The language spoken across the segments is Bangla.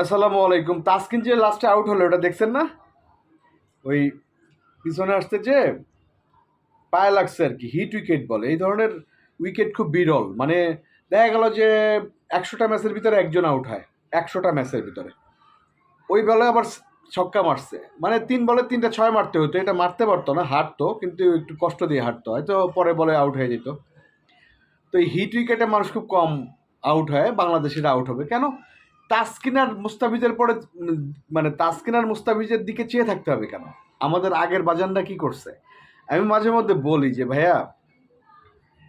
আসসালামু আলাইকুম। তাসকিন যে লাস্টে আউট হলো, ওটা দেখছেন না? ওই পিছনে আসতে যে পায়ে লাগছে আর কি হিট উইকেট বলে। এই ধরনের উইকেট খুব বিরল। মানে দেখা গেল যে একশোটা ম্যাচের ভিতরে একজন আউট হয়। একশোটা ম্যাচের ভিতরে। ওই বলে আবার ছক্কা মারছে। মানে তিন বলে তিনটা ছয় মারতে হতো। এটা মারতে পারতো না হারতো কিন্তু একটু কষ্ট দিয়ে হারতো হয়তো পরে বলে আউট হয়ে যেত। তো এই হিট উইকেটে মানুষ খুব কম আউট হয়। বাংলাদেশের আউট হবে। কেন? তাসকিনার মুস্তাফিজের পরে মানে তাসকিনার মুস্তাফিজের দিকে চেয়ে থাকতে হবে কেন? আমাদের আগের বাজানরা কি করছে? আমি মাঝে মধ্যে বলি যে, ভাইয়া,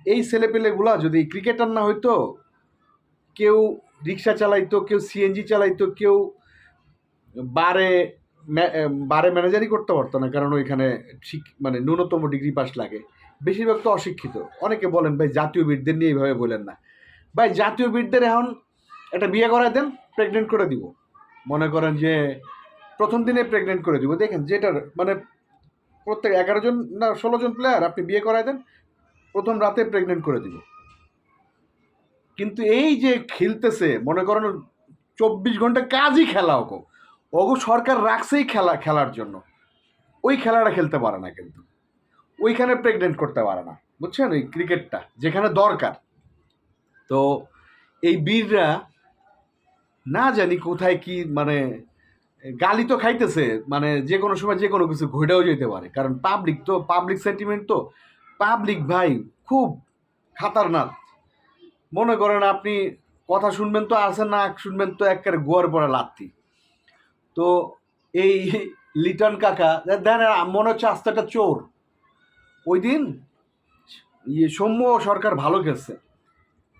এই ছেলেপেলেগুলা যদি ক্রিকেটার না হইতো, কেউ রিক্সা চালাইতো, কেউ সিএনজি চালাইতো, কেউ বারে বারে ম্যানেজারই করতে পারতো না, কারণ ওইখানে ঠিক মানে ন্যূনতম ডিগ্রি পাস লাগে। বেশিরভাগ তো অশিক্ষিত। অনেকে বলেন, ভাই, জাতীয় বীরদের নিয়ে এইভাবে বলেন না। ভাই, জাতীয় বীরদের এখন একটা বিয়ে করায় দেন প্রেগনেন্ট করে দিব। মনে করেন যে প্রথম দিনে প্রেগনেন্ট করে দিব। দেখেন যেটার মানে প্রত্যেক এগারো জন না ষোলো জন প্লেয়ার আপনি বিয়ে করায় দেন, প্রথম রাতে প্রেগনেন্ট করে দিব। কিন্তু এই যে খেলতেছে, মনে করেন চব্বিশ ঘণ্টা কাজই খেলা ওগো ওগো সরকার রাখছেই খেলা, খেলার জন্য। ওই খেলাটা খেলতে পারে না কিন্তু। ওইখানে প্রেগনেন্ট করতে পারে না। বুঝছেন? ওই ক্রিকেটটা যেখানে দরকার। তো এই বীররা না জানি কোথায় কি মানে গালি তো খাইতেছে মানে যে কোনো সময় যে কোনো কিছু ঘটেও যেতে পারে। কারণ পাবলিক তো পাবলিক সেন্টিমেন্ট তো পাবলিক ভাই খুব খাতারনাক। মনে করেন আপনি কথা শুনবেন তো আসেন না শুনবেন তো একেবারে গোয়ার পরে লাত্তি। তো এই লিটন কাকা দেন, মনে হচ্ছে আস্তে একটা চোর। ওই দিন ইয়ে সৌম্য সরকার ভালো খেলছে।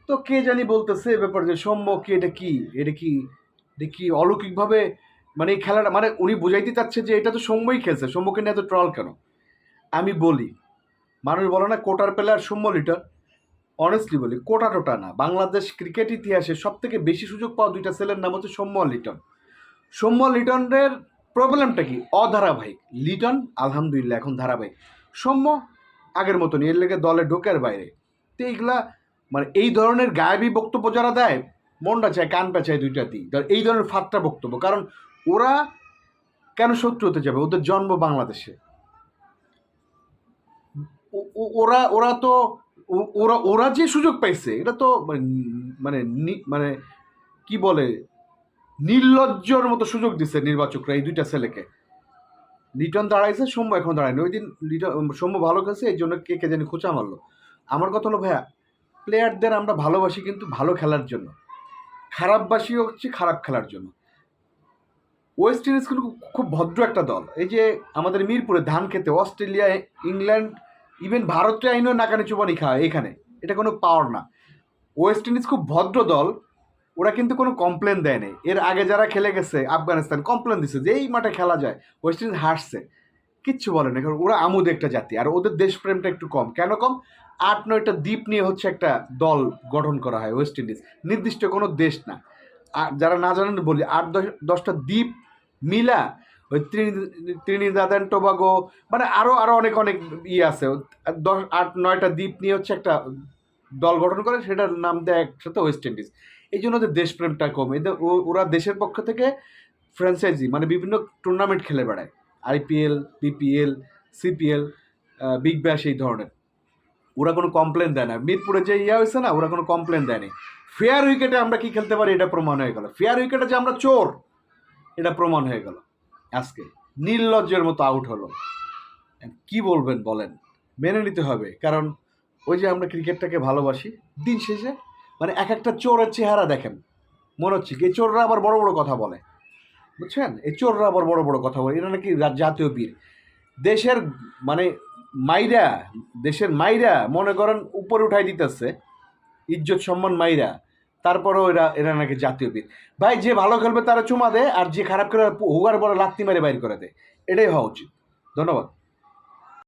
তো কে জানি বলতেছে এ ব্যাপারে যে, সৌম্য, কি, এটা কি? এটা কি? এটা অলৌকিকভাবে? মানে এই খেলাটা মানে উনি বুঝাইতে চাচ্ছে যে, এটা তো সৌম্যই খেলছে। সৌম্যকে নিয়ে এত ট্রল কেন? আমি বলি, মানুষ বলে না, কোটার প্লেয়ার সৌম্য লিটার অনেস্টলি বলি, কোটা টোটা না। বাংলাদেশ ক্রিকেট ইতিহাসে সব থেকে বেশি সুযোগ পাওয়া দুইটা ছেলের নাম হচ্ছে সৌম্য লিটন সৌম্য লিটনের প্রবলেমটা কি? অধারাবাহিক। লিটন আলহামদুলিল্লাহ, এখন ধারাবাহিক। সৌম্য আগের মতনই, এর লেগে দলে ঢোকার বাইরে। তো এইগুলা মানে এই ধরনের গায়েবী বক্তব্য যারা দেয়, মনটা চায়, কান পেঁচায় দুইটা দিই এই ধরনের ফাত্রা বক্তব্য। কারণ ওরা কেন শত্রু হতে যাবে? ওদের জন্ম বাংলাদেশে। ওরা ওরা তো ওরা ওরা যে সুযোগ পাইছে, এটা তো মানে মানে মানে কি বলে, নির্লজ্জর মতো সুযোগ দিচ্ছে নির্বাচকরা এই দুইটা ছেলেকে। লিটন দাঁড়াইছে, সৌম্য এখন দাঁড়ায়নি। ওই দিন লিটন, সৌম্য ভালো খেলছে, এই জন্য কে কে জানি খোঁচা মারলো। আমার কথা হলো, ভাইয়া প্লেয়ারদের আমরা ভালোবাসি কিন্তু ভালো খেলার জন্য। খারাপবাসী হচ্ছে খারাপ খেলার জন্য। ওয়েস্ট ইন্ডিজ কিন্তু খুব- ভদ্র একটা দল। এই যে আমাদের মিরপুরে ধান খেতে, অস্ট্রেলিয়া, ইংল্যান্ড ইভেন ভারতে আইনও নাকানি চুবানি খায় এখানে। এটা কোনো পাওয়ার না। ওয়েস্ট ইন্ডিজ খুব ভদ্র দল, ওরা কিন্তু কোনো কমপ্লেন দেয়নি এর আগে যারা খেলে গেছে, আফগানিস্তান কমপ্লেন দিছে যে এই মাঠে খেলা যায় ওয়েস্ট ইন্ডিজ হারছে। কিচ্ছু বলে না, কারণ ওরা আমোদ একটা জাতি। আর ওদের দেশপ্রেমটা একটু কম। কেন কম? আট নয়টা দ্বীপ নিয়ে হচ্ছে একটা দল গঠন করা হয় ওয়েস্ট ইন্ডিজ। নির্দিষ্ট কোনো দেশ না। আর যারা না জানেন, বলি, আট দশ, দশটা দ্বীপ মিলা ওই ত্রিনিদাদ অ্যান্ড টোবাগো মানে আরও আরও অনেক অনেক ইয়ে আছে। দশ, আট, নয়টা দ্বীপ নিয়ে হচ্ছে একটা দল গঠন করে, সেটার নাম দেয় একসাথে ওয়েস্ট ইন্ডিজ। এই জন্য ওদের দেশপ্রেমটা কম। এদের ওরা দেশের পক্ষ থেকে ফ্র্যাঞ্চাইজি মানে বিভিন্ন টুর্নামেন্ট খেলে বেড়ায়। IPL BPL CPL big bash এই ধরনের। ওরা কোনো কমপ্লেন দেয় না। মিরপুরে যে ইয়ে হয়েছে না, ওরা কোনো কমপ্লেন দেয়নি। ফেয়ার উইকেটে আমরা কি খেলতে পারি, এটা প্রমাণ হয়ে গেল। ফেয়ার উইকেটে যে আমরা চোর, এটা প্রমাণ হয়ে গেল। আজকে নির্লজ্জের মতো আউট হলো। কি বলবেন বলেন? মেনে নিতে হবে। কারণ ওই যে আমরা ক্রিকেটটাকে ভালোবাসি, দিন শেষে মানে এক একটা চোরের চেহারা দেখেন। মনে হচ্ছে কি? চোররা আবার বড় বড় কথা বলে। বুঝছেন? এই চোররা আবার বড় বড় কথা বলে। এরা নাকি জাতীয় বীর। দেশের মানে মাইরা, দেশের মাইরা মনে করেন উপরে উঠাই দিতেছে। ইজ্জত, সম্মান মাইরা। তারপরেও এরা এরা নাকি জাতীয় বীর। ভাই, যে ভালো খেলবে তারা চুমা দেয় আর যে খারাপ খেলবে হুগার বড় লাত্তি মারে বাইর করে দেয় এটাই হওয়া উচিত। ধন্যবাদ।